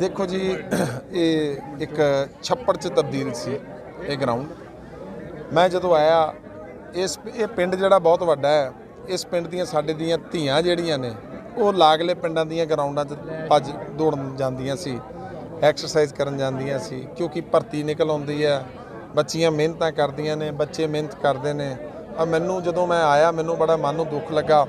ਦੇਖੋ ਜੀ, ਇਹ ਇੱਕ ਛੱਪੜ 'ਚ ਤਬਦੀਲ ਸੀ ਇਹ ਗਰਾਊਂਡ ਮੈਂ ਜਦੋਂ ਆਇਆ, ਇਸ ਇਹ ਪਿੰਡ ਜਿਹੜਾ ਬਹੁਤ ਵੱਡਾ ਹੈ, ਇਸ ਪਿੰਡ ਦੀਆਂ ਸਾਡੇ ਦੀਆਂ ਧੀਆਂ ਜਿਹੜੀਆਂ ਨੇ, ਉਹ ਲਾਗਲੇ ਪਿੰਡਾਂ ਦੀਆਂ ਗਰਾਊਂਡਾਂ 'ਚ ਭੱਜ ਦੌੜਨ ਜਾਂਦੀਆਂ ਸੀ ਐਕਸਰਸਾਈਜ਼ ਕਰਨ ਜਾਂਦੀਆਂ ਸੀ, ਕਿਉਂਕਿ ਭਰਤੀ ਨਿਕਲ ਆਉਂਦੀ ਹੈ, ਬੱਚੀਆਂ ਮਿਹਨਤਾਂ ਕਰਦੀਆਂ ਨੇ, ਬੱਚੇ ਮਿਹਨਤ ਕਰਦੇ ਨੇ। ਆ ਮੈਨੂੰ ਜਦੋਂ ਮੈਂ ਆਇਆ, ਮੈਨੂੰ ਬੜਾ ਮਨ ਨੂੰ ਦੁੱਖ ਲੱਗਾ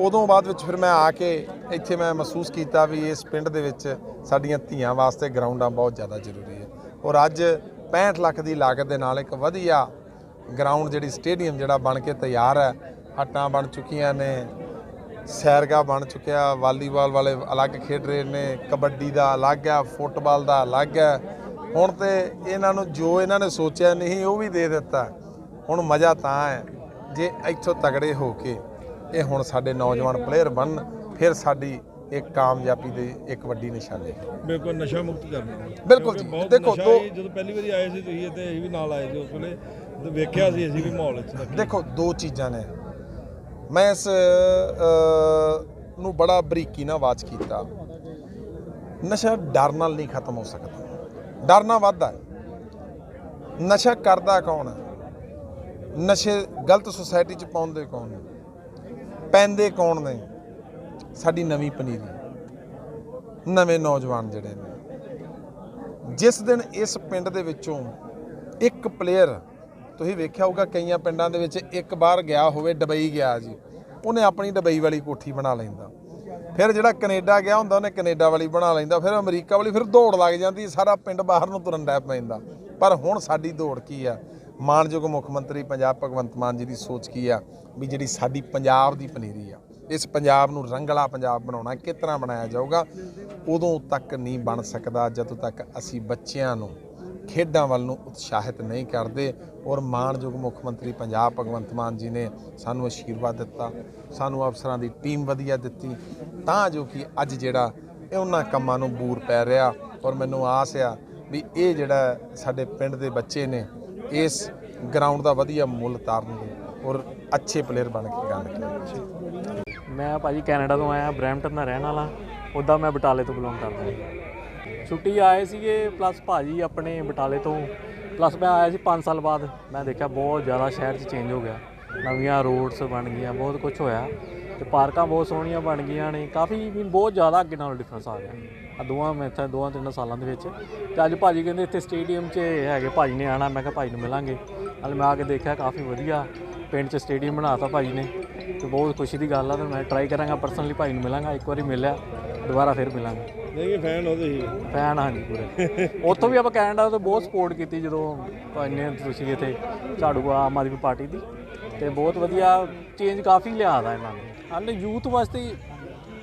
ਉਦੋਂ ਬਾਅਦ ਵਿੱਚ ਫਿਰ ਮੈਂ ਆ ਕੇ ਇੱਥੇ ਮੈਂ ਮਹਿਸੂਸ ਕੀਤਾ ਵੀ ਇਸ ਪਿੰਡ ਦੇ ਵਿੱਚ ਸਾਡੀਆਂ ਧੀਆਂ ਵਾਸਤੇ ਗਰਾਊਂਡਾਂ ਬਹੁਤ ਜ਼ਿਆਦਾ ਜ਼ਰੂਰੀ ਹੈ। ਔਰ ਅੱਜ 65 ਲੱਖ ਦੀ ਲਾਗਤ ਦੇ ਨਾਲ ਇੱਕ ਵਧੀਆ ਗਰਾਊਂਡ ਜਿਹੜੀ ਸਟੇਡੀਅਮ ਜਿਹੜਾ ਬਣ ਕੇ ਤਿਆਰ ਹੈ। ਹੱਟਾਂ ਬਣ ਚੁੱਕੀਆਂ ਨੇ, ਸੈਰਗਾ ਬਣ ਚੁੱਕਿਆ, ਵਾਲੀਬਾਲ ਵਾਲੇ ਅਲੱਗ ਖੇਡ ਰਹੇ ਨੇ, ਕਬੱਡੀ ਦਾ ਅਲੱਗ ਹੈ, ਫੁੱਟਬਾਲ ਦਾ ਅਲੱਗ ਹੈ। ਹੁਣ ਤੇ ਇਹਨਾਂ ਨੂੰ ਜੋ ਇਹਨਾਂ ਨੇ ਸੋਚਿਆ ਨਹੀਂ, ਉਹ ਵੀ ਦੇ ਦਿੱਤਾ। ਹੁਣ ਮਜ਼ਾ ਤਾਂ ਹੈ, ਜੇ ਇੱਥੋਂ ਤਗੜੇ ਹੋ ਕੇ ਇਹ ਹੁਣ ਸਾਡੇ ਨੌਜਵਾਨ ਪਲੇਅਰ ਬਣਨ ਫਿਰ ਸਾਡੀ ਇੱਕ ਕਾਮਯਾਬੀ ਦੀ ਇੱਕ ਵੱਡੀ ਨਿਸ਼ਾਨੀ ਹੈ। ਬਿਲਕੁਲ ਨਸ਼ਾ ਮੁਕਤ ਕਰਨਾ। ਬਿਲਕੁਲ ਕਿਉਂਕਿ ਜੀ। ਬਹੁਤ ਦੇਖੋ, ਨਸ਼ਾ ਦੋ- ਜਦੋਂ ਪਹਿਲੀ ਵਾਰੀ ਆਏ ਸੀ ਤੁਸੀਂ ਤੇ ਅਸੀਂ ਵੀ ਨਾਲ ਆਏ ਸੀ ਉਸ ਵੇਲੇ ਤੇ ਵੇਖਿਆ ਸੀ ਅਸੀਂ ਵੀ ਮਾਹੌਲ ਇੱਥੇ ਦੇਖੋ ਦੋ ਚੀਜ਼ਾਂ ਨੇ। ਮੈਂ ਇਸ ਅ, ਨੂੰ ਬੜਾ ਬਰੀਕੀ ਨਾਲ ਵਾਚ ਕੀਤਾ। ਨਸ਼ਾ ਡਰ ਨਾਲ ਨਹੀਂ ਖਤਮ ਹੋ ਸਕਦਾ। ਡਰ ਨਾਲ ਵੱਧਦਾ ਹੈ। ਨਸ਼ਾ ਕਰਦਾ ਕੌਣ ਹੈ? ਨਸ਼ੇ ਗਲਤ ਸੁਸਾਇਟੀ ਚ ਪਾਉਂਦੇ ਕੌਣ ਨੇ? ਪੈਂਦੇ ਕੌਣ ਨੇ? ਸਾਡੀ ਨਵੀਂ ਪਨੀਰੀ। ਨਵੇਂ ਨੌਜਵਾਨ ਜਿਹੜੇ ਨੇ। ਜਿਸ ਦਿਨ ਇਸ ਪਿੰਡ ਦੇ ਵਿੱਚੋਂ ਇੱਕ ਪਲੇਅਰ ਤੁਸੀਂ ਵੇਖਿਆ ਹੋਊਗਾ ਕਈਆਂ ਪਿੰਡਾਂ ਦੇ ਵਿੱਚ ਇੱਕ ਵਾਰ ਗਿਆ ਹੋਵੇ, ਡਬਈ ਗਿਆ ਜੀ। ਉਹਨੇ ਆਪਣੀ ਡਬਈ ਵਾਲੀ ਕੋਠੀ ਬਣਾ ਲੈਂਦਾ। ਫਿਰ ਜਿਹੜਾ ਕੈਨੇਡਾ ਗਿਆ ਹੁੰਦਾ, ਉਹਨੇ ਕੈਨੇਡਾ ਵਾਲੀ ਬਣਾ ਲੈਂਦਾ। ਫਿਰ ਅਮਰੀਕਾ ਵਾਲੀ ਫਿਰ ਦੌੜ ਲੱਗ ਜਾਂਦੀ, ਸਾਰਾ ਪਿੰਡ ਬਾਹਰ ਨੂੰ ਤੁਰਨ ਡੈ ਪੈਂਦਾ। ਪਰ ਹੁਣ ਸਾਡੀ ਦੌੜ ਕੀ ਆ? ਮਾਨਯੋਗ ਮੁੱਖ ਮੰਤਰੀ ਪੰਜਾਬ ਭਗਵੰਤ ਮਾਨ ਜੀ ਦੀ ਸੋਚ ਕੀ ਆ? ਵੀ ਜਿਹੜੀ ਸਾਡੀ ਪੰਜਾਬ ਦੀ ਪਨੀਰੀ ਆ, ਇਸ ਪੰਜਾਬ ਨੂੰ ਰੰਗਲਾ ਪੰਜਾਬ ਬਣਾਉਣਾ ਕਿਸ ਤਰ੍ਹਾਂ ਬਣਾਇਆ ਜਾਊਗਾ, ਉਦੋਂ ਤੱਕ ਨਹੀਂ ਬਣ ਸਕਦਾ, ਜਦੋਂ ਤੱਕ ਅਸੀਂ ਬੱਚਿਆਂ ਨੂੰ, ਖੇਡਾਂ ਵੱਲ ਨੂੰ ਉਤਸ਼ਾਹਿਤ ਨਹੀਂ ਕਰਦੇ। ਔਰ ਮਾਣਯੋਗ ਮੁੱਖ ਮੰਤਰੀ ਪੰਜਾਬ ਭਗਵੰਤ ਮਾਨ ਜੀ ਨੇ ਸਾਨੂੰ ਅਸ਼ੀਰਵਾਦ ਦਿੱਤਾ, ਸਾਨੂੰ ਅਫਸਰਾਂ ਦੀ ਟੀਮ ਵਧੀਆ ਦਿੱਤੀ, ਤਾਂ ਜੋ ਕਿ ਅੱਜ ਜਿਹੜਾ ਉਹਨਾਂ ਕੰਮਾਂ ਨੂੰ ਬੂਰ ਪੈ ਰਿਹਾ। ਔਰ ਮੈਨੂੰ ਆਸ ਆ ਵੀ ਇਹ ਜਿਹੜਾ ਸਾਡੇ ਪਿੰਡ ਦੇ ਬੱਚੇ ਨੇ, ਇਸ ਗਰਾਊਂਡ ਦਾ ਵਧੀਆ ਮੁੱਲ ਤਾਰਨਗੇ। ਔਰ ਅੱਛੇ ਪਲੇਅਰ ਬਣ ਕੇ ਗਾਣਗੇ ਮੈਂ ਭਾਜੀ ਕੈਨੇਡਾ ਤੋਂ ਆਇਆ, ਬਰੈਂਪਟਨ ਦਾ ਰਹਿਣ ਵਾਲਾ। ਉੱਦਾਂ ਮੈਂ ਬਟਾਲੇ ਤੋਂ ਬਿਲੋਂਗ ਕਰਦਾ ਹਾਂ ਛੁੱਟੀ ਆਏ ਸੀਗੇ ਪਲੱਸ ਭਾਜੀ ਆਪਣੇ ਬਟਾਲੇ ਤੋਂ। ਪਲੱਸ ਮੈਂ ਆਇਆ ਸੀ 5 ਸਾਲ ਬਾਅਦ। ਮੈਂ ਦੇਖਿਆ ਬਹੁਤ ਜ਼ਿਆਦਾ ਸ਼ਹਿਰ 'ਚ ਚੇਂਜ ਹੋ ਗਿਆ। ਨਵੀਆਂ ਰੋਡਸ ਬਣ ਗਈਆਂ, ਬਹੁਤ ਕੁਝ ਹੋਇਆ। ਤੇ ਪਾਰਕਾਂ ਬਹੁਤ ਸੋਹਣੀਆਂ ਬਣ ਗਈਆਂ ਨੇ। ਕਾਫੀ ਵੀ ਬਹੁਤ ਜ਼ਿਆਦਾ ਅੱਗੇ ਨਾਲੋਂ ਡਿਫਰੈਂਸ ਆ ਗਿਆ। ਆ ਦੋਵਾਂ ਮੈਂ ਇੱਥੇ, ਦੋਵਾਂ ਤਿੰਨਾਂ ਸਾਲਾਂ ਦੇ ਵਿੱਚ। ਤੇ ਅੱਜ ਭਾਜੀ ਕਹਿੰਦੇ ਇੱਥੇ ਸਟੇਡੀਅਮ 'ਚ ਹੈਗੇ, ਭਾਜੀ ਨੇ ਆਣਾ। ਮੈਂ ਕਿਹਾ ਭਾਜੀ ਨੂੰ ਮਿਲਾਂਗੇ। ਨਾਲ ਮੈਂ ਆ ਕੇ ਦੇਖਿਆ, ਕਾਫੀ ਵਧੀਆ। ਪਿੰਡ 'ਚ ਸਟੇਡੀਅਮ ਬਣਾਤਾ ਭਾਜੀ ਨੇ ਤੇ ਬਹੁਤ ਖੁਸ਼ੀ ਦੀ ਗੱਲ ਆ ਤੇ ਮੈਂ ਟਰਾਈ ਕਰਾਂਗਾ ਪਰਸਨਲੀ ਭਾਈ ਨੂੰ ਮਿਲਾਂਗਾ ਇੱਕ ਵਾਰੀ ਮਿਲਿਆ ਦੁਬਾਰਾ ਫਿਰ ਮਿਲਾਂਗੇ। ਨਹੀਂ ਫੈਨ ਹੋ ਤੁਸੀਂ ਫੈਨ ਹਾਂਜੀ ਪੂਰੇ। ਉੱਥੋਂ ਵੀ ਆਪਾਂ ਕੈਨੇਡਾ ਤੋਂ ਬਹੁਤ ਸਪੋਰਟ ਕੀਤੀ ਜਦੋਂ ਇੰਨੇ ਤੁਸੀਂ ਇੱਥੇ ਝਾੜੂ ਆਮ ਆਦਮੀ ਪਾਰਟੀ ਦੀ ਤੇ ਬਹੁਤ ਵਧੀਆ ਚੇਂਜ ਕਾਫੀ ਲਿਆਦਾ ਇਹਨਾਂ ਨੇ। ਹਾਲੇ ਯੂਥ ਵਾਸਤੇ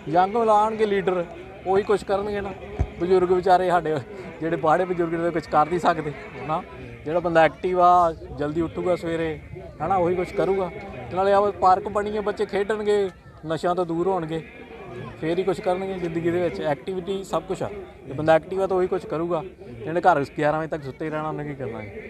ਯੰਗ ਲਾਣਗੇ ਲੀਡਰ ਉਹੀ ਕੁਝ ਕਰਨਗੇ ਨਾ। ਬਜ਼ੁਰਗ ਵਿਚਾਰੇ ਸਾਡੇ ਜਿਹੜੇ ਬਾੜੇ ਬਜ਼ੁਰਗ ਨੇ ਕੁਝ ਕਰ ਨਹੀਂ ਸਕਦੇ ਨਾ ਜਿਹੜਾ ਬੰਦਾ ਐਕਟਿਵ ਆ ਜਲਦੀ ਉੱਠੂਗਾ ਸਵੇਰੇ ਹਨਾ, ਉਹੀ ਕੁਝ ਕਰੂਗਾ। ਤੇ ਨਾਲੇ ਆ ਪਾਰਕ ਬਣੀ ਹੈ ਬੱਚੇ ਖੇਡਣਗੇ, ਨਸ਼ਿਆਂ ਤੋਂ ਦੂਰ ਹੋਣਗੇ। ਫੇਰ ਹੀ ਕੁਝ ਕਰਨਗੇ ਜ਼ਿੰਦਗੀ ਦੇ ਵਿੱਚ। ਐਕਟੀਵਿਟੀ ਸਭ ਕੁਝ ਆ। ਜੇ ਬੰਦਾ ਐਕਟਿਵ ਆ ਤਾਂ ਉਹੀ ਕੁਝ ਕਰੂਗਾ। ਜਿਹੜੇ ਘਰ 11 ਵਜੇ ਤੱਕ ਸੁੱਤੇ ਹੀ ਰਹਿਣਾ, ਉਹਨੇ ਕੀ ਕਰਨਾ ਹੈ